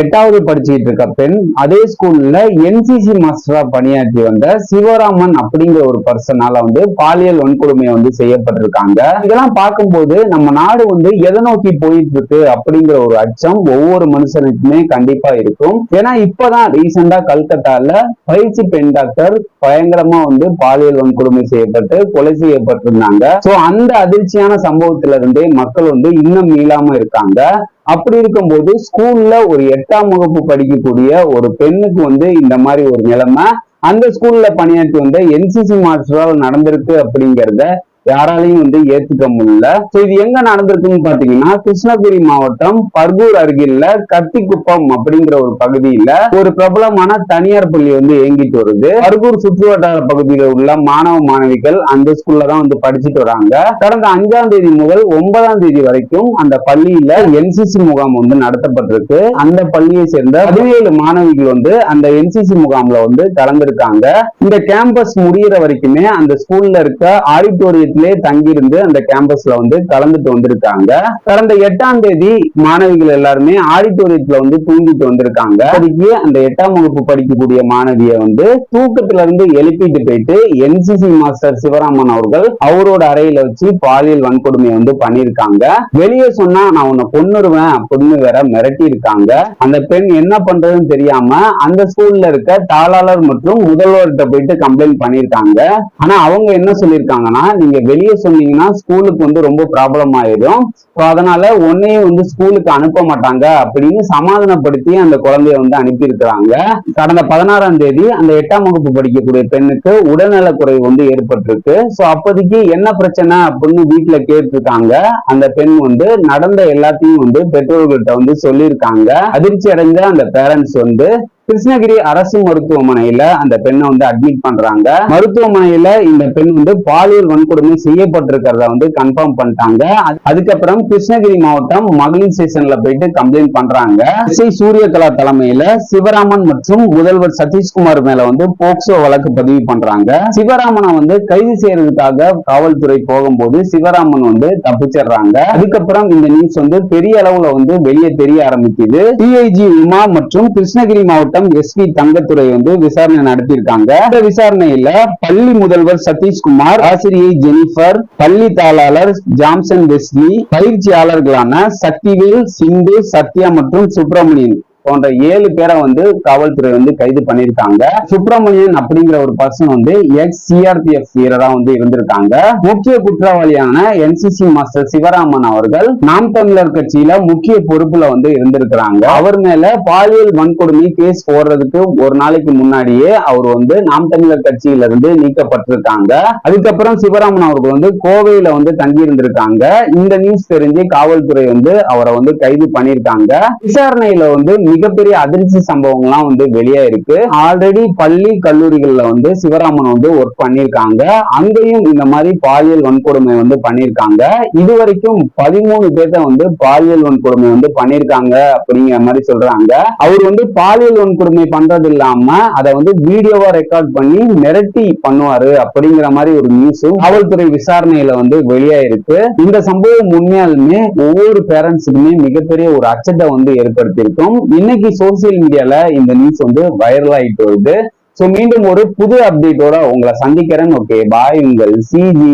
எட்டாவது படிச்சுட்டு இருக்க பெண் அதே ஸ்கூல்ல என்சிசி மாஸ்டரா பணியாற்றி வந்த சிவராமன் அப்படிங்கிற ஒரு பர்சனால வந்து பாலியல் வன்கொடுமை வந்து செய்யப்பட்டிருக்காங்க. இதெல்லாம் பார்க்கும்போது நம்ம நாடு வந்து எதை நோக்கி போயிட்டு இருக்கு அப்படிங்கிற ஒரு அச்சம் ஒவ்வொரு மனுஷனுக்குமே கண்டிப்பா இருக்கும். ஏன்னா இப்பதான் ரீசெண்டா கல்கத்தால பயிற்சி பெண் டாக்டர் பயங்கரமா வந்து பாலியல் வன்கொடுமை செய்யப்பட்டு கொலை செய்யப்பட்டிருந்தாங்க. சோ அந்த அதிர்ச்சியான சம்பவத்துல இருந்தே மக்கள் வந்து இன்னும் மீளாம இருக்காங்க. அப்படி இருக்கும்போது ஸ்கூல்ல ஒரு எட்டாம் வகுப்பு படிக்கக்கூடிய ஒரு பெண்ணுக்கு வந்து இந்த மாதிரி ஒரு நிலைமை. அந்த ஸ்கூல்ல பணியாற்றி வந்த என்சிசி மாஸ்டரால் நடந்திருக்கு அப்படிங்கிறத யாராலையும் வந்து ஏத்துக்க முடியல. ஸோ இது எங்க நடந்திருக்குன்னு பாத்தீங்கன்னா கிருஷ்ணகிரி மாவட்டம் பர்கூர் அருகில கத்திக்குப்பம் அப்படிங்கிற ஒரு பகுதியில ஒரு பிரபலமான தனியார் பள்ளி வந்து இயங்கிட்டு வருது. பர்கூர் சுற்றுவட்டார பகுதியில உள்ள மாணவ மாணவிகள் அந்த ஸ்கூல்ல தான் வந்து படிச்சுட்டு வராங்க. கடந்த அஞ்சாம் தேதி முதல் ஒன்பதாம் தேதி வரைக்கும் அந்த பள்ளியில என்சிசி முகாம் வந்து நடத்தப்பட்டிருக்கு. அந்த பள்ளியை சேர்ந்த பதினேழு மாணவிகள் வந்து அந்த என்சிசி முகாம்ல வந்து கலந்திருக்காங்க. இந்த கேம்பஸ் முடியிற வரைக்குமே அந்த ஸ்கூல்ல இருக்க ஆடிட்டோரியத்தில் தங்கியிருந்து அந்த கேம்பஸ்ல வந்து கலந்துட்டு வந்திருக்காங்க. கடந்த எட்டாம் தேதி மாணவிகள் எல்லாருமே ஆடிட்டோரியத்துல வந்து தூங்கிட்டு வந்திருக்காங்க. அதுக்கு அந்த எட்டாம் வகுப்பு படிக்கக்கூடிய மாணவிய வந்து தூக்கத்துல இருந்து எழுப்பிட்டு போயிட்டு என்சிசி மாஸ்டர் சிவராமன் அவர்கள் அவரோட அறையில வச்சு பாலியல் வன்கொடுமை வந்து பண்ணிருக்காங்க வெளியே சொன்னா நான் உன்னை கொன்னுருவேன் அப்படின்னு வேற மிரட்டி இருக்காங்க அந்த பெண் என்ன பண்றதுன்னு தெரியாம அந்த ஸ்கூல்ல இருக்க தாளாளர் மற்றும் முதல்வர்கிட்ட போயிட்டு கம்ப்ளைண்ட் பண்ணிருக்காங்க ஆனா அவங்க என்ன சொல்லியிருக்காங்கன்னா நீங்க வெளியே சொன்னீங்கன்னா ஸ்கூலுக்கு வந்து ரொம்ப ப்ராப்ளம் ஆயிடும். ஸோ அதனால உன்னையும் வந்து ஸ்கூலுக்கு அனுப்ப மாட்டாங்க அப்படின்னு சமாதானப்படுத்தி அந்த குழந்தைய வந்து அனுப்பியிருக்கிறாங்க. கடந்த பதினாறாம் தேதி அந்த எட்டாம் வகுப்பு படிக்கக்கூடிய பெண்ணுக்கு உடல்நல குறைவு வந்து ஏற்பட்டிருக்கு. ஸோ அப்போதைக்கு என்ன பிரச்சனை அப்படின்னு வீட்டில் கேட்டிருக்காங்க. அந்த பெண் வந்து நடந்த எல்லாத்தையும் வந்து பெற்றோர்கள்ட்ட வந்து சொல்லியிருக்காங்க. அதிர்ச்சி அடைந்த அந்த பேரண்ட்ஸ் வந்து கிருஷ்ணகிரி அரசு மருத்துவமனையில அந்த பெண்ணை வந்து அட்மிட் பண்றாங்க. மருத்துவமனையில இந்த பெண் வந்து பாலியல் வன்கொடுமை செய்யப்பட்டிருக்கிறத வந்து கன்ஃபார்ம் பண்ணிட்டாங்க. அதுக்கப்புறம் கிருஷ்ணகிரி மாவட்டம் மகளிர் ஸ்டேஷன்ல போயிட்டு கம்ப்ளைண்ட் பண்றாங்க. எஸ்ஐ சூரியகலா தலைமையில சிவராமன் மற்றும் முதல்வர் சதீஷ்குமார் மேல வந்து போக்சோ வழக்கு பதிவு பண்றாங்க. சிவராமனை வந்து கைது செய்யறதுக்காக காவல்துறை போகும்போது சிவராமன் வந்து தப்பிச்சிடுறாங்க. அதுக்கப்புறம் இந்த நியூஸ் வந்து பெரிய அளவுல வந்து வெளியே தெரிய ஆரம்பிக்குது. டிஐஜி உமா மற்றும் கிருஷ்ணகிரி மாவட்டம் எஸ்பி தங்கத்துறை வந்து விசாரணை நடத்தியிருக்காங்க. இந்த விசாரணையில பள்ளி முதல்வர் சதீஷ்குமார் ஆசிரியை ஜெனிஃபர் பள்ளி தாளாளர் ஜாம்சன் வெஸ்லி பயிற்சியாளர்களான சக்திவேல் சிந்து சத்யா மற்றும் சுப்பிரமணியன். போன்ற ஏழு பேரை வந்து காவல்துறை வந்து கைது பண்ணியிருக்காங்க. சுப்பிரமணியன் அப்படிங்கிற ஒரு பர்சன் வந்து எக்ஸ் சிஆர்பிஎஃப் வீரரா வந்து இருந்திருக்காங்க. முக்கிய குற்றவாளியான என்சிசி மாஸ்டர் சிவராமன் அவர்கள் நாம் தமிழர் கட்சியில முக்கிய பொறுப்புல வந்து இருந்திருக்கிறாங்க. அவர் மேல பாலியல் வன்கொடுமை கேஸ் போடுறதுக்கு ஒரு நாளைக்கு முன்னாடியே அவர் வந்து நாம் தமிழர் கட்சியில இருந்து நீக்கப்பட்டிருக்காங்க. அதுக்கப்புறம் சிவராமன் அவர்கள் வந்து கோவையில வந்து தங்கி இருந்திருக்காங்க இந்த நியூஸ் தெரிஞ்சு காவல்துறை வந்து அவரை வந்து கைது பண்ணியிருக்காங்க. விசாரணையில வந்து மிகப்பெரிய அதிர்ச்சி சம்பவங்கள்லாம் வந்து வெளியே இருக்கு ஆல்ரெடி பள்ளி கல்லூரிகள்ல வந்து சிவராமன் வந்து ஒர்க் பண்ணியிருக்காங்க. அங்கேயும் இந்த மாதிரி பாலியல் வன்கொடுமை வந்து பண்ணியிருக்காங்க. இது வரைக்கும் பதிமூணு பேர்த்த வந்து பாலியல் வன்கொடுமை வந்து பண்ணியிருக்காங்க அப்படிங்கிற மாதிரி சொல்றாங்க. அவர் வந்து பாலியல் வன்கொடுமை பண்றது இல்லாம அதை வந்து வீடியோவா ரெக்கார்ட் பண்ணி மிரட்டி பண்ணுவாரு அப்படிங்கிற மாதிரி ஒரு நியூஸும் காவல்துறை விசாரணையில வந்து வெளியே இருக்கு இந்த சம்பவம் உண்மையாலுமே ஒவ்வொரு பேரண்ட்ஸுக்குமே மிகப்பெரிய ஒரு அச்சத்தை வந்து ஏற்படுத்தியிருக்கும். இன்னைக்கு சோசியல் மீடியால இந்த நியூஸ் வந்து வைரல் ஆயிட்டு வருது. ஸோ மீண்டும் ஒரு புது அப்டேட்டோட உங்களை சந்திக்கிறேன். ஓகே பாய் உங்கள் சிஜி